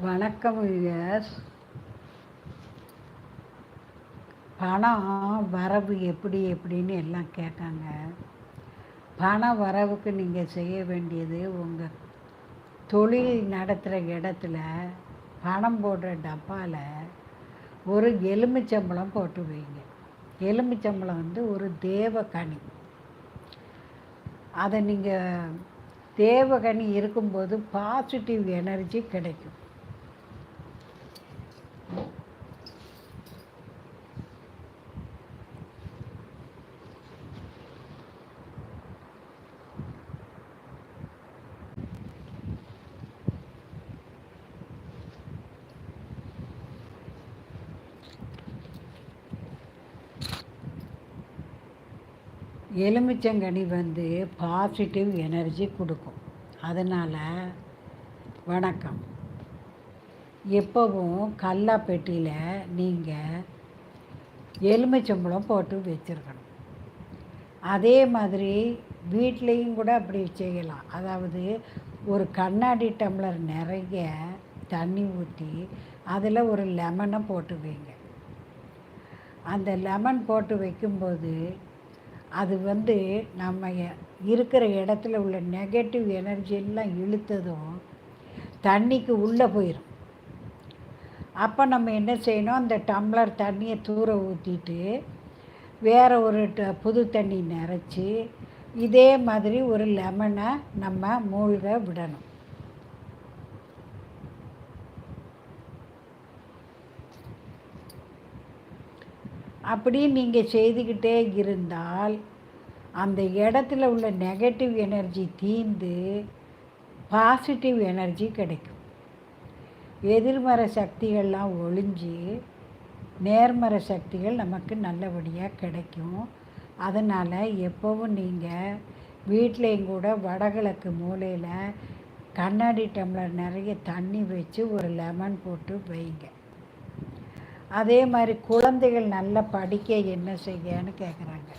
வணக்கம் வியர்ஸ் பணம் வரவு எப்படி எப்படின்னு எல்லாம் கேட்காங்க பண வரவுக்கு நீங்கள் செய்ய வேண்டியது உங்கள் தொழில் நடத்துகிற இடத்துல பணம் போடுற டப்பாவில் ஒரு எலுமிச்சம்பழம் போட்டு வைங்க. எலுமிச்சம்பழம் வந்து ஒரு தேவகனி. அதை நீங்கள் தேவகனி இருக்கும்போது பாசிட்டிவ் எனர்ஜி கிடைக்கும். எலுமிச்சங்கனி வந்து பாசிட்டிவ் எனர்ஜி கொடுக்கும். அதனால் வணக்கம். எப்போவும் கல்லா பெட்டியில் நீங்கள் எலுமிச்சம்பழம் போட்டு வச்சுருக்கணும். அதே மாதிரி வீட்லேயும் கூட அப்படி செய்யலாம். அதாவது ஒரு கண்ணாடி டம்ளர் நிறைய தண்ணி ஊற்றி அதில் ஒரு லெமனை போட்டு வைங்க. அந்த லெமன் போட்டு வைக்கும்போது அது வந்து நம்ம இருக்கிற இடத்துல உள்ள நெகட்டிவ் எனர்ஜி எல்லாம் இழுத்ததும் தண்ணிக்கு உள்ளே போயிடும் அப்போ நம்ம என்ன செய்யணும்? அந்த டம்ளர் தண்ணியை தூர ஊற்றிட்டு வேற ஒரு ட புது தண்ணி நிறச்சி இதே மாதிரி ஒரு லெமனை நம்ம மூழ்க விடணும். அப்படி நீங்கள் செய்துக்கிட்டே இருந்தால் அந்த இடத்துல உள்ள நெகட்டிவ் எனர்ஜி தீர்ந்து பாசிட்டிவ் எனர்ஜி கிடைக்கும். எதிர்மறை சக்திகள்லாம் ஒழிஞ்சு நேர்மறை சக்திகள் நமக்கு நல்லபடியாக கிடைக்கும். அதனால் எப்போவும் நீங்கள் வீட்லேயும் கூட வடகிழக்கு மூலையில் கண்ணாடி டம்ளர் நிறைய தண்ணி வச்சு ஒரு லெமன் போட்டு வைங்க. அதே மாதிரி குழந்தைகள் நல்லா படிக்க என்ன செய்யன்னு கேட்குறாங்க